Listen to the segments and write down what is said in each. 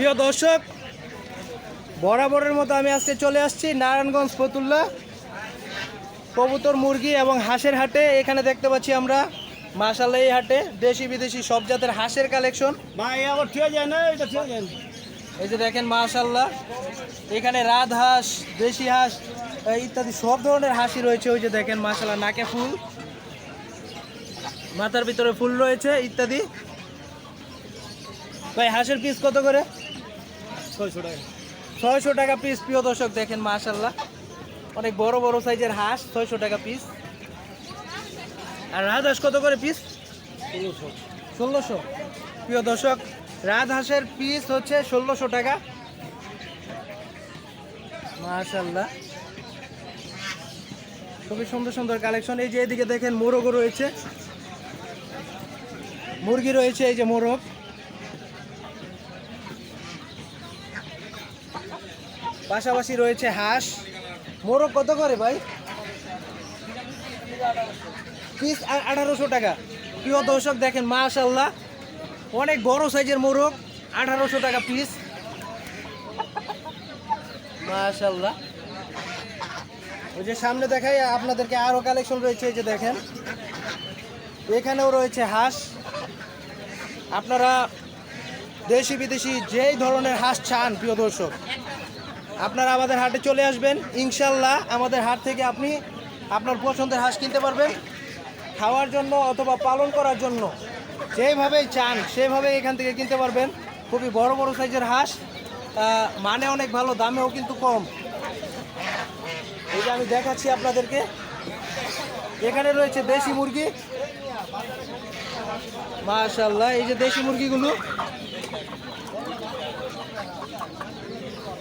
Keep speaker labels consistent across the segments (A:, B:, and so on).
A: প্রিয় দর্শক বরাবরের মতো আমি আজকে চলে আসছি নারায়ণগঞ্জ ফতুল্লা কবুতর মুরগি এবং হাঁসের হাটে। এখানে দেখতে পাচ্ছি আমরা মাসাল্লাহ এই হাটে দেশি বিদেশি সব জাতের হাঁসের কালেকশন। এই যে দেখেন মাশাল্লাহ এখানে রাত হাঁস দেশি হাঁস ইত্যাদি সব ধরনের হাসি রয়েছে। ওই যে দেখেন মাশাল্লাহ নাকে ফুল মাথার ভিতরে ফুল রয়েছে ইত্যাদি। ভাই হাঁসের পিস কত করে?
B: ছয়শো টাকা।
A: ছয়শো টাকা পিস প্রিয় দর্শক দেখেন মাশাল্লাহ অনেক বড় বড় সাইজের হাঁস ছয়শো টাকা পিস আর রাত হাঁস কত করে পিস
B: ষোলোশো।
A: ষোলোশো। প্রিয় দর্শক রাজহাঁসের পিস হচ্ছে ষোলোশো টাকা। মাশাল্লাহ খুবই সুন্দর সুন্দর কালেকশন এই যে এদিকে দেখেন মোরগও রয়েছে। মুরগি রয়েছে এই যে মোরগ। পাশাপাশি রয়েছে হাঁস। মোরগ কত করে ভাই? পিস আঠারোশো টাকা। প্রিয় দর্শক, দেখেন মাশাল্লাহ অনেক বড় সাইজের মোরগ, আঠারোশো টাকা পিস। মাশাল্লাহ ওই যে সামনে দেখাই, আপনাদেরকে আরও কালেকশন রয়েছে, এই যে দেখেন। এখানেও রয়েছে হাঁস। আপনারা দেশি বিদেশি যেই ধরনের হাঁস চান, প্রিয় দর্শক আপনারা আমাদের হাটে চলে আসবেন। ইনশাল্লাহ আমাদের হাট থেকে আপনি আপনার পছন্দের হাঁস কিনতে পারবেন। খাওয়ার জন্য অথবা পালন করার জন্য যেভাবেই চান সেভাবে এখান থেকে কিনতে পারবেন। খুবই বড় বড় সাইজের হাঁস। মানে অনেক ভালো, দামেও কিন্তু কম। এটা আমি দেখাচ্ছি আপনাদেরকে। এখানে রয়েছে দেশি মুরগি। মাশাল্লাহ, এই যে দেশি মুরগিগুলো।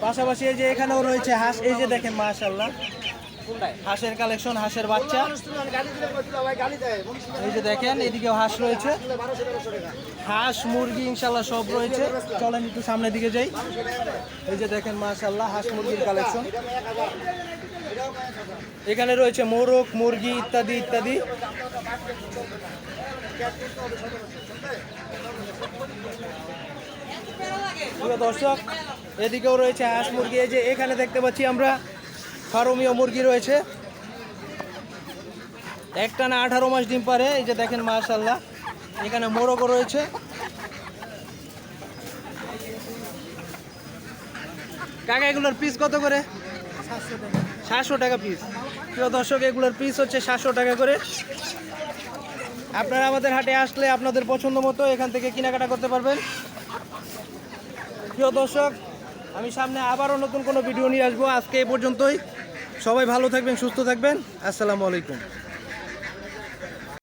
A: পাশাপাশি এই যে এখানেও রয়েছে হাঁস, এই যে দেখেন মাশাল্লাহ হাঁসের কালেকশন হাঁসের বাচ্চা। এই যে দেখেন, এদিকেও হাঁস রয়েছে। হাঁস, মুরগি ইনশাল্লাহ সব রয়েছে। চলেন একটু সামনের দিকে যাই। এই যে দেখেন মাশাল্লাহ হাঁস, মুরগির কালেকশন এখানে রয়েছে মোরগ, মুরগি ইত্যাদি ইত্যাদি। দর্শক এদিকেও রয়েছে হাঁস মুরগি, এই যে এখানে দেখতে পাচ্ছি আমরা ফার্মীয় মুরগি রয়েছে। একটা না আঠারো মাস ডিম পারে, এই যে দেখেন মাশাল্লাহ এখানে মোরগও রয়েছে। কাকা, এগুলোর পিস কত করে? সাতশো টাকা পিস প্রিয় দর্শক, এগুলোর পিস হচ্ছে সাতশো টাকা করে। আপনারা আমাদের হাটে আসলে আপনাদের পছন্দ মতো এখান থেকে কেনাকাটা করতে পারবেন। প্রিয় দর্শক আমি সামনে আবারও নতুন কোনো ভিডিও নিয়ে আসব। আজকে এই পর্যন্তই। সবাই ভালো থাকবেন, সুস্থ থাকবেন। আসসালামু আলাইকুম।